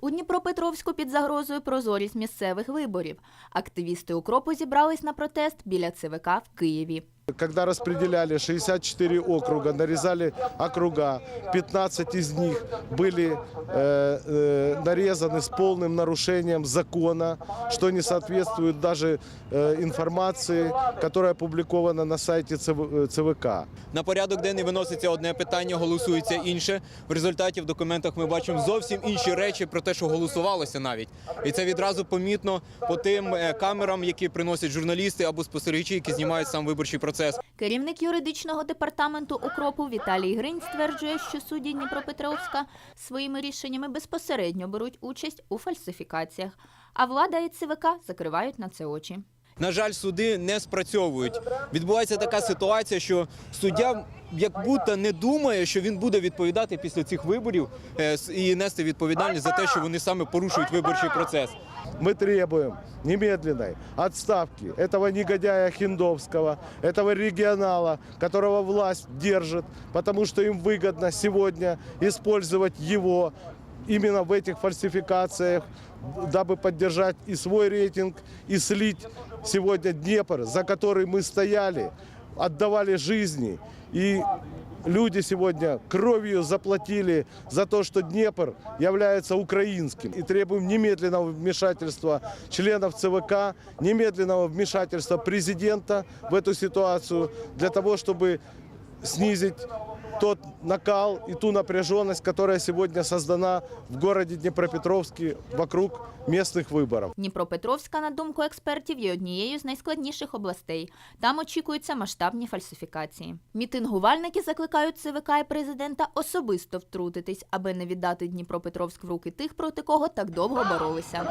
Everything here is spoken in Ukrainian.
У Дніпропетровську під загрозою прозорість місцевих виборів. Активісти укропу зібрались на протест біля ЦВК в Києві. Когда распределяли 64 округа, нарезали округа, 15 из них были э, э, нарезаны с полным нарушением закона, что не соответствует даже э, информации, которая опубликована на сайте ЦВ- э, ЦВК. На порядок денний виноситься одне питання, голосується інше. В результаті в документах ми бачимо зовсім інші речі про те, що голосувалося навіть. І це відразу помітно по тим е, камерам, які приносять журналісти або спостерігачі, які знімають сам виборчий процес. Керівник юридичного департаменту укропу Віталій Гринь стверджує, що судді Дніпропетровська своїми рішеннями безпосередньо беруть участь у фальсифікаціях, а влада і ЦВК закривають на це очі На жаль, суди не спрацьовують. Відбувається така ситуація, що суддя як будто не думає, що він буде відповідати після цих виборів е, с- і нести відповідальність за те, що вони саме порушують виборчий процес. Мы требуем немедленной отставки этого негодяя Хиндовского, этого регионала, которого власть держит, потому что им выгодно сегодня использовать его именно в этих фальсификациях, дабы поддержать и свой рейтинг, и слить сегодня Днепр, за который мы стояли, отдавали жизни. И люди сегодня кровью заплатили за то, что Днепр является украинским. И требуем немедленного вмешательства членов ЦВК, немедленного вмешательства президента в эту ситуацию для того, чтобы снизить тот накал и ту напряженность, которая сегодня создана в городе Днепропетровске вокруг местных выборов. Дніпропетровська, на думку експертів, є однією з найскладніших областей. Там очікуються масштабні фальсифікації. Мітингувальники закликають ЦВК і президента особисто втрутитись, аби не віддати Дніпропетровськ в руки тих, проти кого так довго боролися.